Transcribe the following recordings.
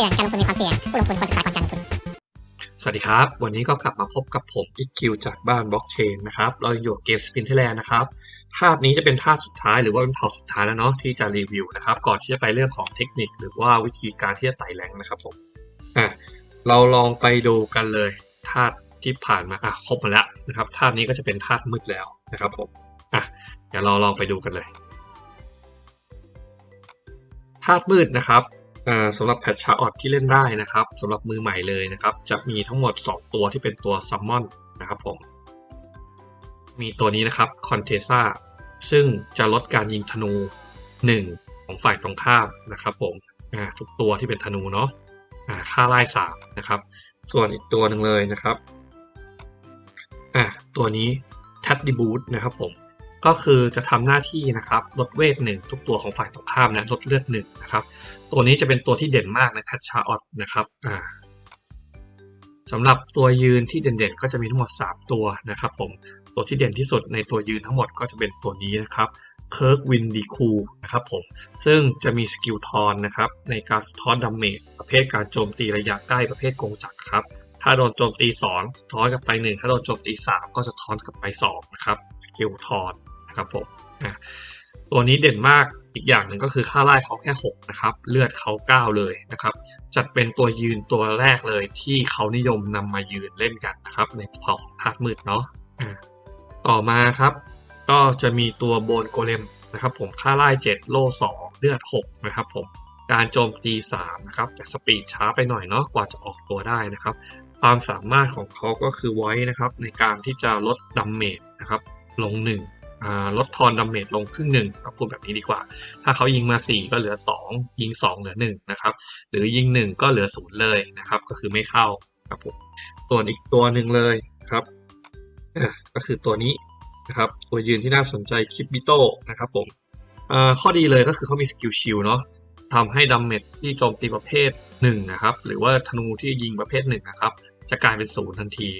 สี่ยง การลงทุนมีความเสี่ยง ผู้ลงทุนควรศึกษาก่อนการลงทุน สวัสดีครับ วันนี้ก็กลับมาพบกับผมอีคิวจากบ้านบล็อกเชนนะครับ เราอยู่กับเกมสปินเทแลนด์นะครับ ภาพนี้จะเป็นภาพสุดท้ายหรือว่าเป็นเผาสุดท้ายแล้วเนาะที่จะรีวิวนะครับ ก่อนที่จะไปเรื่องของเทคนิค หรือว่าวิธีการที่จะไต่แรงนะครับผม อะ เราลองไปดูกันเลยธาตุที่ผ่านมา อะ ครบมาแล้วนะครับ ธาตุนี้ก็จะเป็นธาตุมืดแล้วนะครับผม อะ เดี๋ยวเราลองไปดูกันเลย ธาตุมืดนะครับ สำหรับแพทชาออดที่เล่นได้นะครับสำหรับมือใหม่เลยนะครับ จะมีทั้งหมด 2 ตัวที่เป็นตัวซัมมอนนะครับผม มีตัวนี้นะครับคอนเทซ่าซึ่งจะลดการยิงธนู 1 ของฝ่ายตรงข้ามนะครับผมอ่าทุกตัวที่เป็นธนูเนาะอ่าค่าไล่สามนะครับ ส่วนอีกตัวหนึ่งเลยนะครับอ่าตัวนี้แท d ดิบูตนะครับผม ก็คือจะทำหน้าที่นะครับลดเวทหนึ่งทุกตัวของฝ่ายตรงข้ามนะลดเลือดหนึ่งนะครับ ตัวนี้จะเป็นตัวที่เด่นมากในแพทชาออดนะครับอ่าสำหรับตัวยืนที่เด่นๆ ก็จะมีทั้งหมด 3 ตัวนะครับผมตัวที่เด่นที่สุดในตัวยืนทั้งหมดก็จะเป็นตัวนี้นะครับเคิร์กวินดีคูนะครับผมซึ่งจะมีสกิลทอนนะครับในการสะท้อนดาเมจประเภทการโจมตีระยะใกล้ประเภทกงจักรครับถ้าโดนโจมตี2สะท้อนกลับไป 1 ถ้าโดนโจมตี 3 ก็สะท้อนกลับไป2นะครับสกิลทอน นะครับผมตัวนี้เด่นมากอีกอย่างหนึ่งก็คือค่าไล่เขาแค่ 6 นะครับ เลือดเขา 9 เลยนะครับ จัดเป็นตัวยืนตัวแรกเลยที่เขานิยมนำมายืนเล่นกันนะครับ ในเผ่าของธาตุมืดเนาะะต่อมาครับ ก็จะมีตัวโบนโกเลมนะครับผมค่าไล่ 7 โล่ 2 เลือด 6 นะครับผมการโจมตี3นะครับแต่สปีดช้าไปหน่อยเนาะกว่าจะออกตัวได้นะครับ ความสามารถของเขาก็คือไว้นะครับในการที่จะลดดัมเมจนะครับลง1อ่า ลดทอนดัมเมจลงครึ่งหนึ่งเราพูดแบบนี้ดีกว่า ถ้าเขายิงมา 4 ก็เหลือ 2 ยิง 2 เหลือ1นะครับหรือยิง 1 ก็เหลือ0เลยนะครับก็คือไม่เข้าครับผมส่วนอีกตัวหนึ่งเลยครับก็คือตัวนี้นะครับตัวยืนที่น่าสนใจคิปบิโตนะครับผมข้อดีเลยก็คือเขามีสกิลชิลเนาะทำให้ดัมเมจที่โจมตีประเภท1นะครับหรือว่าธนูที่ยิงประเภท1นะครับจะกลายเป็น0ทันที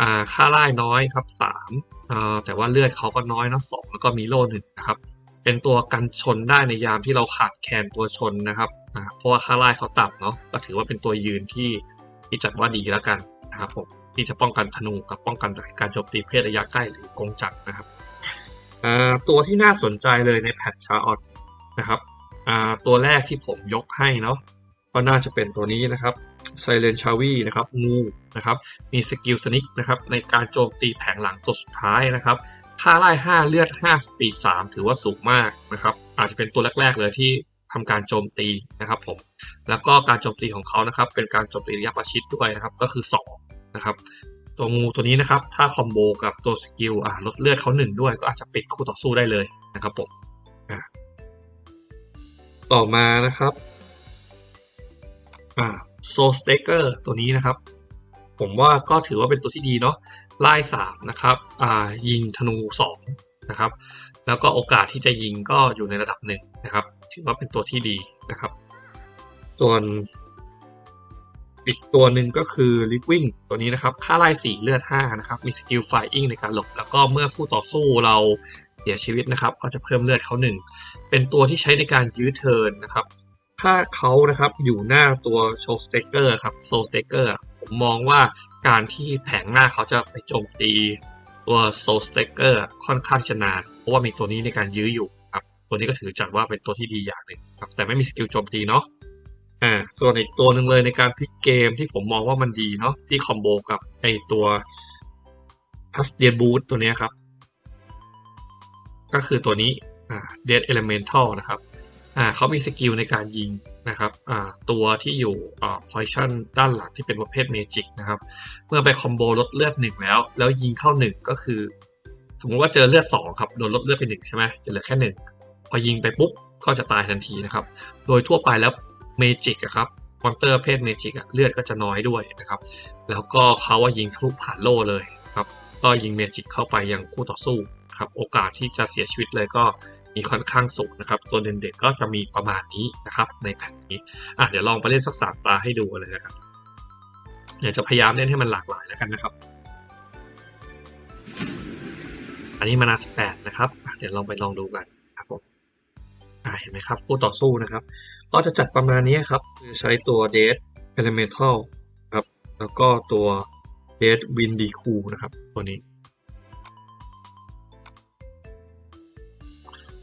อ่าค่าไล่น้อยครับสามอ่าแต่ว่าเลือดเขาก็น้อยนะสองแล้วก็มีโล่หนึ่งนะครับเป็นตัวกันชนได้ในยามที่เราขาดแคลนตัวชนนะครับอ่าเพราะว่าค่าไล่เขาต่ำเนาะก็ถือว่าเป็นตัวยืนที่ที่จัดว่าดีแล้วกันนะครับผมที่จะป้องกันธนูกับป้องกันการโจมตีเพศระยะใกล้หรือกงจักรนะครับอ่าตัวที่น่าสนใจเลยในแพทชาออดนะครับอ่าตัวแรกที่ผมยกให้เนาะก็น่าจะเป็นตัวนี้นะครับ ไซเลนชาวีนะครับงูนะครับมีสกิลสนิกนะครับในการโจมตีแผงหลังตัวสุดท้ายนะครับค่าไล่ 5 เลือด 5 สปีด 3 ถือว่าสูงมากนะครับอาจจะเป็นตัวแรก ๆ เลยที่ทำการโจมตีนะครับผมแล้วก็การโจมตีของเขานะครับเป็นการโจมตีระยะประชิดด้วยนะครับก็คือ2นะครับตัวงูตัวนี้นะครับถ้าคอมโบกับตัวสกิลอ่าลดเลือดเขา1ด้วย ก็อาจจะปิดคู่ต่อสู้ได้เลยนะครับผมต่อมานะครับอ่า โซสเตเกอร์ตัวนี้นะครับ ผมว่าก็ถือว่าเป็นตัวที่ดีเนาะไล่สามนะครับอ่ายิงธนูสองนะครับ แล้วก็โอกาสที่จะยิงก็อยู่ในระดับหนึ่งนะครับ ถือว่าเป็นตัวที่ดีนะครับ ส่วนอีกตัวหนึ่งก็คือลิฟวิ่งตัวนี้นะครับ ค่าไล่สี่เลือดห้านะครับ มีสกิลไฟอิงในการหลบ แล้วก็เมื่อคู่ต่อสู้เราเสียชีวิตนะครับ ก็จะเพิ่มเลือดเขาหนึ่งเป็นตัวที่ใช้ในการยื้อเทินนะครับ ถ้าเขานะครับอยู่หน้าตัวโชสเตเกอร์ครับโซสเตเกอร์ผมมองว่าการที่แผงหน้าเขาจะไปโจมตีตัวโซสเตเกอร์ค่อนข้างจะนานเพราะว่ามีตัวนี้ในการยื้ออยู่ครับ ตัวนี้ก็ถือจัดว่าเป็นตัวที่ดีอย่างหนึ่งครับ แต่ไม่มีสกิลโจมตีเนาะอ่าส่วนอีกตัวหนึ่งเลยในการพลิกเกมที่ผมมองว่ามันดีเนาะที่คอมโบกับไอตัวพัสเดียบูตตัวนี้ครับ ก็คือตัวนี้อ่าเดดเอเลเมนทัลนะครับ อ่าเขามีสกิลในการยิงนะครับอ่าตัวที่อยู่อ่า position ด้านหลังที่เป็นประเภทเมจิกนะครับ เมื่อไปคอมโบลดเลือดหนึ่งแล้ว แล้วยิงเข้าหนึ่งก็คือ สมมติว่าเจอเลือดสองครับโดนลดเลือดไปหนึ่งใช่ไหมจะเหลือแค่หนึ่งพอยิงไปปุ๊บก็จะตายทันทีนะครับ โดยทั่วไปแล้วเมจิกครับมอนเตอร์เพศเมจิกเลือดก็จะน้อยด้วยนะครับ แล้วก็เขาว่ายิงทะลุผ่านโล่เลยครับ ก็ยิงเมจิกเข้าไปยังคู่ต่อสู้ครับ โอกาสที่จะเสียชีวิตเลยก็ มีค่อนข้างสูงนะครับ ตัวเด่นๆก็จะมีประมาณนี้นะครับในแผ่นนี้อะเดี๋ยวลองไปเล่นสักสามตาให้ดูเลยนะครับเดี๋ยวจะพยายามเล่นให้มันหลากหลายแล้วกันนะครับ อันนี้มานาสแปดนะครับ เดี๋ยวลองไปลองดูกันครับผมอะเห็นไหมครับคู่ต่อสู้นะครับ ก็จะจัดประมาณนี้ครับคือใช้ตัว d e a d Elemental ครับ แล้วก็ตัว d e a d Windy Cool นะครับ ตัวนี้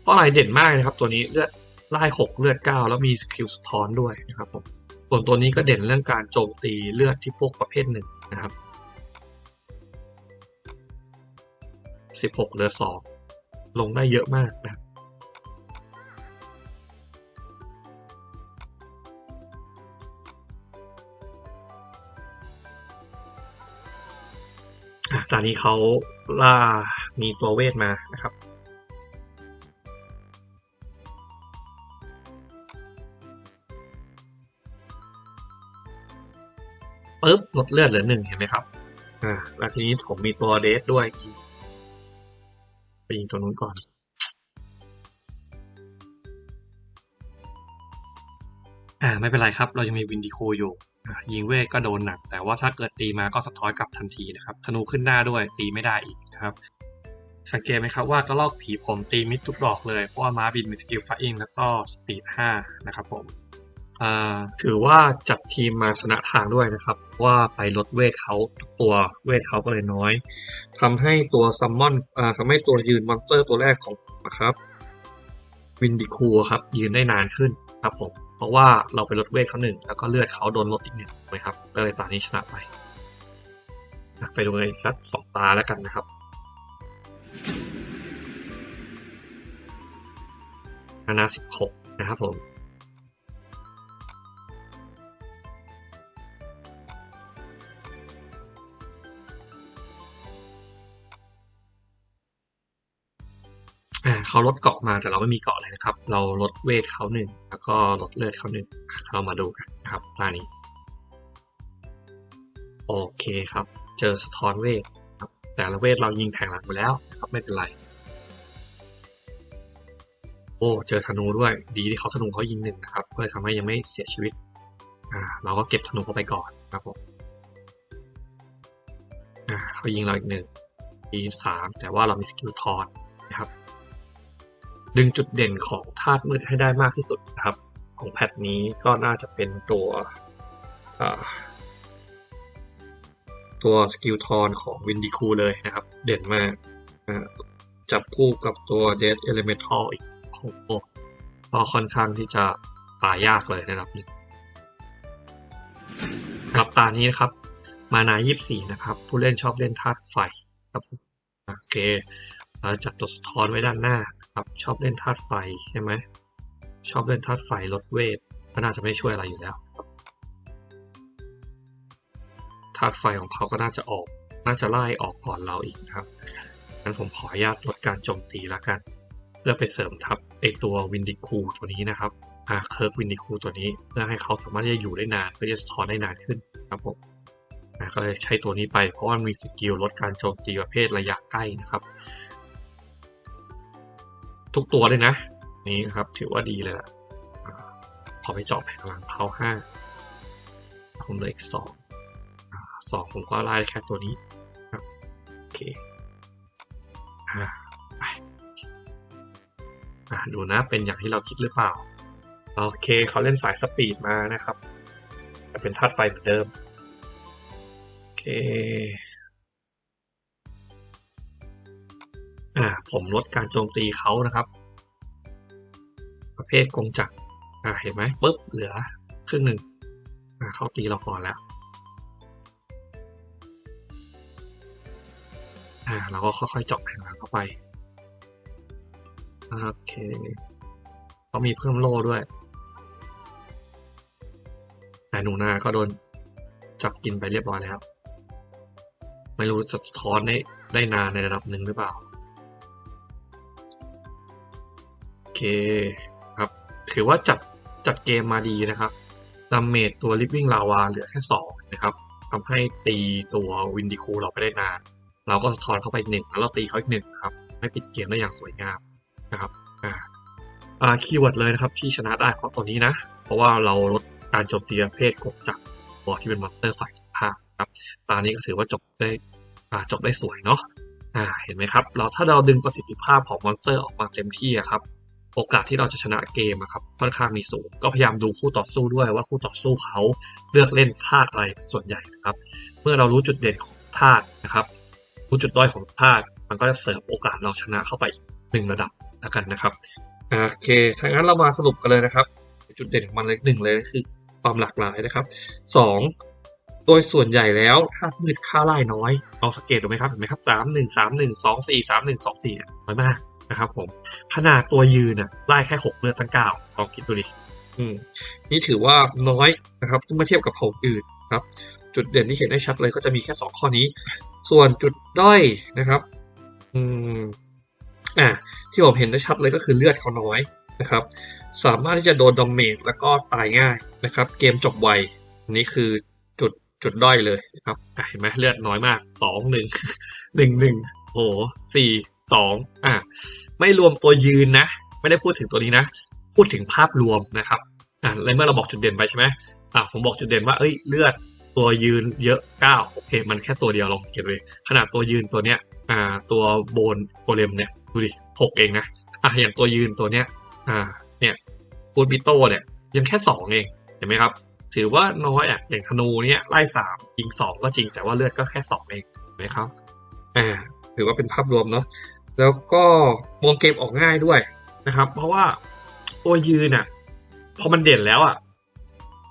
เพราะอะไรเด่นมากนะครับ ตัวนี้เลือดไล่หกเลือดเก้าแล้วมีสกิลสะท้อนด้วยนะครับผมส่วนตัวนี้ก็เด่นเรื่องการโจมตีเลือดที่พวกประเภทหนึ่งนะครับสิบหกเลือดสองลงได้เยอะมากนะครับอะตอนนี้เขาล่ามีตัวเวทมานะครับ ปึ๊บลดเลือดเหลือหนึ่งเห็นไหมครับอ่าแล้วทีนี้ผมมีตัวเดสด้วยไปยิงตัวนู้นก่อนอ่าไม่เป็นไรครับ เรายังมีวินดิโคอยู่ยิงเวทก็โดนหนัก แต่ว่าถ้าเกิดตีมาก็สะท้อนกลับทันทีนะครับธนูขึ้นหน้าด้วยตีไม่ได้อีกนะครับ สังเกตไหมครับว่ากระลอกผีผมตีมิดทุกดอกเลย เพราะว่าม้าบินมีสกิลไฟอิงแล้วก็สปีด 5 นะครับผม อ่าถือว่าจัดทีมมาชนะทางด้วยนะครับ ว่าไปลดเวทเขาตัวเวทเขาก็เลยน้อยทำให้ตัวซัมมอนอ่าทำให้ตัวยืนมอนสเตอร์ตัวแรกของนะครับวินดิคูครับ ยืนได้นานขึ้นครับผมเพราะว่าเราไปลดเวทเขาหนึ่งแล้วก็เลือดเขาโดนลดอีกหนึ่งนะครับก็เลยตานี้ชนะไปไปดูกันอีกสักสองตาแล้วกันนะครับนานาสิบหกนะครับผม เขาลดเกาะมาแต่เราไม่มีเกาะเลยนะครับ เราลดเวทเขาหนึ่งแล้วก็ลดเลือดเขาหนึ่งเรามาดูกันนะครับตานี้ โอเคครับ เจอสะท้อนเวทครับแต่ละเวทเรายิงแทงหลังไปแล้วนะครับไม่เป็นไร โอ้เจอธนูด้วยดีที่เขาธนูเขายิงหนึ่งนะครับก็เลยทำให้ยังไม่เสียชีวิตอ่าเราก็เก็บธนูเข้าไปก่อนครับผมอ่าเขายิงเราอีกหนึ่งดีสามแต่ว่าเรามีสกิลทอน ดึงจุดเด่นของธาตุมืดให้ได้มากที่สุดนะครับ ของแพทนี้ก็น่าจะเป็นตัวตัวสกิลทอนของวินดิคูเลยนะครับ เด่นมากจับคู่กับตัวเด d เอลเมนทัลอีกโอ้โหก็ค่อนข้างที่จะป่ายากเลยนะครับหนึ่งครับตานี้นะครับ มานายี่สี่นะครับ ผู้เล่นชอบเล่นธาตุไฟครับโอเคเราจัดตัวสะท้อนไว้ด้านหน้า ครับชอบเล่นธาตุไฟใช่ไหมชอบเล่นธาตุไฟลดเวทก็น่าจะไม่ช่วยอะไรอยู่แล้วธาตุไฟของเขาก็น่าจะออก น่าจะไล่ออกก่อนเราอีกนะครับงั้นผมขออนุญาตลดการโจมตีแล้วกัน เพื่อไปเสริมทับไอตัววินดิคูตัวนี้นะครับอ่าเคิร์กวินดิคูตัวนี้ เพื่อให้เขาสามารถที่จะอยู่ได้นานเพื่อจะสะท้อนได้นานขึ้นครับผมก็เลยใช้ตัวนี้ไปเพราะว่ามีสกิลลดการโจมตีประเภทระยะใกล้นะครับ ทุกตัวเลยนะ นี่ครับถือว่าดีเลยล่ะพอไปเจาะแผงหลังเขาห้าผมเหลืออีกสองสองผมก็ไล่แค่ตัวนี้ครับโอเคอ่าไปดูนะเป็นอย่างที่เราคิดหรือเปล่า โอเคเขาเล่นสายสปีดมานะครับ แต่เป็นธาตุไฟเหมือนเดิม โอเค ผมลดการโจมตีเขานะครับ ประเภทกงจักรอ่าเห็นไหมปุ๊บเหลือครึ่งหนึ่งอ่าเขาตีเราก่อนแล้วอ่าเราก็ค่อยๆเจาะแผงหลังเข้าไปโอเคเขามีเพิ่มโล่ด้วยแต่หนูนาก็โดนจับกินไปเรียบร้อยแล้ว ไม่รู้จะสะท้อนได้ได้นานในระดับหนึ่งหรือเปล่า เคครับ ถือว่าจัดจัดเกมมาดีนะครับดาเมจตัว Living Lava เหลือแค่สองนะครับทำให้ตีตัววินดิคูเราไปได้นาน เราก็สะท้อนเข้าไปหนึ่งแล้วเราตีเขาอีกหนึ่งครับให้ปิดเกมได้อย่างสวยงามนะครับอ่าอ่าคีย์เวิร์ดเลยนะครับที่ชนะได้เพราะตัวนี้นะ เพราะว่าเราลดการโจมตีประเภทกบจากตัวที่เป็นมอนสเตอร์ฝ่ายภาคครับตอนนี้ก็ถือว่าจบได้อ่าจบได้สวยเนาะอ่าเห็นไหมครับ เราถ้าเราดึงประสิทธิภาพของมอนสเตอร์ออกมาเต็มที่ครับ โอกาสที่เราจะชนะเกมครับค่อนข้างมีสูง ก็พยายามดูคู่ต่อสู้ด้วยว่าคู่ต่อสู้เขาเลือกเล่นธาอะไรส่วนใหญ่นะครับ เมื่อเรารู้จุดเด่นของธานะครับ รู้จุดด้อยของธามันก็จะเสริมโอกาสเราชนะเข้าไปหนึ่งระดับแล้วกันนะครับโอเคถ้างั้นเรามาสรุปกันเลยนะครับ จุดเด่นของมันเลยหนึ่งเลยคือความหลากหลายนะครับสองโดยส่วนใหญ่แล้วธามืดค่าไล่น้อยลองสังเกตดูไหมครับเห็นไหมครับสามหนึ่งสามหนึ่งสองสี่สามหนึ่งสองสี่น้อยมาก นะครับผมขนาดตัวยืนน่ะไล่แค่หกเลือดตั้งเก้าลองคิดดูดิอืมนี่ถือว่าน้อยนะครับเมื่อเทียบกับของอื่นครับ จุดเด่นที่เห็นได้ชัดเลยก็จะมีแค่สองข้อนี้ ส่วนจุดด้อยนะครับ อืมอะที่ผมเห็นได้ชัดเลยก็คือเลือดเขาน้อยนะครับ สามารถที่จะโดนดอมเมจแล้วก็ตายง่ายนะครับ เกมจบไวนนี้คือจุดจุดด้อยเลยนะครับเห็นไหมเลือดน้อยมากสองหนึ่งหนึ่งหนึ่งโอ้สี่ สองอะไม่รวมตัวยืนนะ ไม่ได้พูดถึงตัวนี้นะ พูดถึงภาพรวมนะครับอะแล้วเมื่อเราบอกจุดเด่นไปใช่ไหมอะผมบอกจุดเด่นว่าเอ้ยเลือดตัวยืนเยอะเก้าโอเค มันแค่ตัวเดียวลองสังเกตเลยขนาดตัวยืนตัวเนี้ยอ่าตัวโบนโกเลมเนี่ยดูดิหกเองนะอะอย่างตัวยืนตัวเนี้ยอ่าเนี่ยปูนปิโตเนี่ยยังแค่สองเองเห็นไหมครับ ถือว่าน้อยอะอย่างธนูเนี่ยไล่สามยิงสองก็จริงแต่ว่าเลือดก็แค่สองเองเห็นไหมครับอ่าถือว่าเป็นภาพรวมเนาะ แล้วก็มองเกมออกง่ายด้วยนะครับ เพราะว่าตัวยืนอะพอมันเด่นแล้วอะ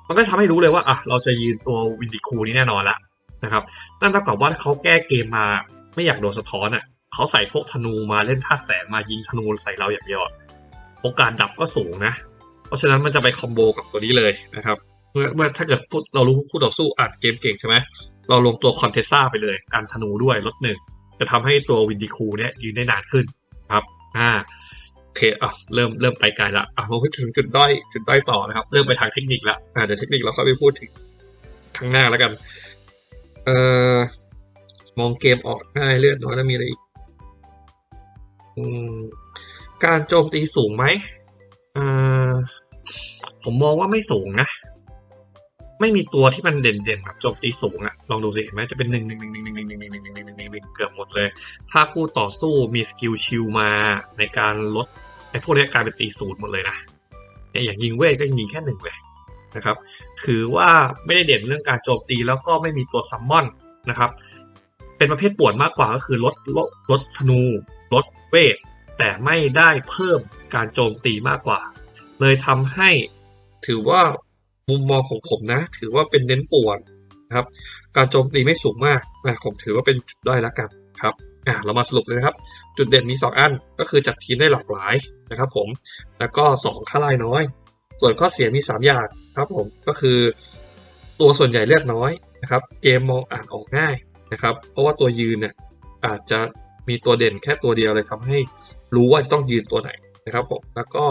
มันก็ทำให้รู้เลยว่าอะเราจะยืนตัววินดิคูนี้แน่นอนละนะครับ นั่นเท่ากับว่าเขาแก้เกมมาไม่อยากโดนสะท้อนอะเขาใส่พวกธนูมาเล่นท่าแสงมายิงธนูใส่เราอย่างเดียวอโอกาสดับก็สูงนะ เพราะฉะนั้นมันจะไปคอมโบกับตัวนี้เลยนะครับ เมื่อเมื่อถ้าเกิดพูดเรารู้คู่ต่อสู้อ่านเกมเก่งใช่ไหมเราลงตัวคอนเทซ่าไปเลย การธนูด้วยลดหนึ่ง จะทำให้ตัววินดิคูเนี่ยยืนได้นานขึ้นครับอ่าโอเคอะเริ่มเริ่มไปไกลละอะมาพูดถึงจุดด้อยจุดด้อยต่อนะครับ เริ่มไปทางเทคนิคละอ่าเดี๋ยวเทคนิคเราค่อยไปพูดถึงข้างหน้าแล้วกัน เอ่อมองเกมออกง่ายเลือดน้อยแล้วมีอะไรอีกอืมการโจมตีสูงไหมอ่อผมมองว่าไม่สูงนะ ไม่มีตัวที่มันเด่นๆแบบโจมตีสูงอะลองดูสิเห็นไหมจะเป็นหนึ่งหนึ่งหนึ่งหนึ่งหนึ่งหนึ่งหนึ่งหนึ่งหนึ่งหนึ่งหนึ่งหนึ่งหนึ่งหนึ่งเกือบหมดเลย ถ้าคู่ต่อสู้มีสกิลชิลมาในการลดไอ้พวกนี้กลายเป็นตีศูนย์หมดเลยนะเนี่ยอย่างยิงเวทก็ยิงแค่หนึ่งเลยนะครับถือว่าไม่ได้เด่นเรื่องการโจมตีแล้วก็ไม่มีตัวซัมมอนนะครับ เป็นประเภทปวนมากกว่าก็คือลดลดลดธนูลดเวท แต่ไม่ได้เพิ่มการโจมตีมากกว่า เลยทำให้ถือว่า มุมมองของผมนะ ถือว่าเป็นเน้นป่วนนะครับ การโจมตีไม่สูงมากนะผมถือว่าเป็นจุดด้อยแล้วกันครับอ่าเรามาสรุปเลยนะครับ จุดเด่นมี 2 อันก็คือจัดทีมได้หลากหลายนะครับ ผมแล้วก็ 2 ค่าไล่น้อย ส่วนข้อเสียมี 3 อย่างครับผมก็คือ ตัวส่วนใหญ่เลือดน้อยนะครับ เกมมองอ่านออกง่ายนะครับ เพราะว่าตัวยืนเนี่ยอาจจะมีตัวเด่นแค่ตัวเดียวเลยทำให้รู้ว่าจะต้องยืนตัวไหนนะครับผมแล้วก็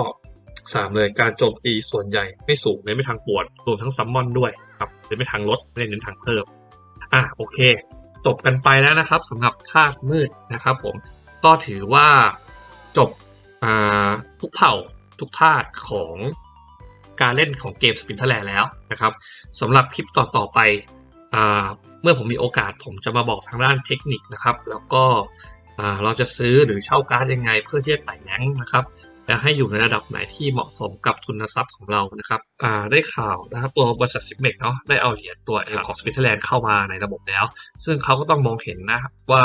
สามเลยการโจมตีส่วนใหญ่ไม่สูงเน้นไปทางปวดรวมทั้งซัมมอนด้วยครับเน้นไปทางลดไม่ได้เน้นทางเพิ่มอะโอเค จบกันไปแล้วนะครับสำหรับธาตุมืดนะครับผมก็ถือว่าจบาทุกเผ่าทุกธาตุของการเล่นของเกมสปินเทอร์แลนแล้วนะครับสำหรับคลิปต่อๆไปอ่าเมื่อผมมีโอกาสผมจะมาบอกทางด้านเทคนิคนะครับ แล้วก็เราจะซื้อหรือเช่าการ์ดยังไงเพื่อที่จะไต่แรงนะครับ และให้อยู่ในระดับไหนที่เหมาะสมกับทุนทรัพย์ของเรานะครับได้ข่าวนะครับตัวบริษัทซิมเมกเนาะได้เอาเหรียญตัวของสปิทเทอร์แลนด์เข้ามาในระบบแล้ว ซึ่งเขาก็ต้องมองเห็นนะครับว่า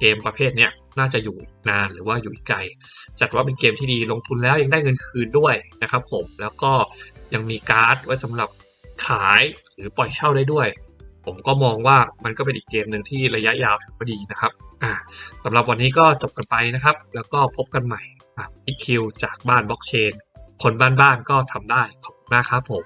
เกมประเภทนี้น่าจะอยู่นานหรือว่าอยู่ไกล จัดว่าเป็นเกมที่ดีลงทุนแล้วยังได้เงินคืนด้วยนะครับผมแล้วก็ยังมีการ์ดไว้สำหรับขายหรือปล่อยเช่าได้ด้วย ผมก็มองว่ามันก็เป็นอีกเกมหนึ่งที่ระยะยาวถือว่าดีนะครับอ่าสำหรับวันนี้ก็จบกันไปนะครับ แล้วก็พบกันใหม่อีคิวจากบ้านบล็อกเชน คนบ้านๆก็ทำได้ขอบคุณมากครับผม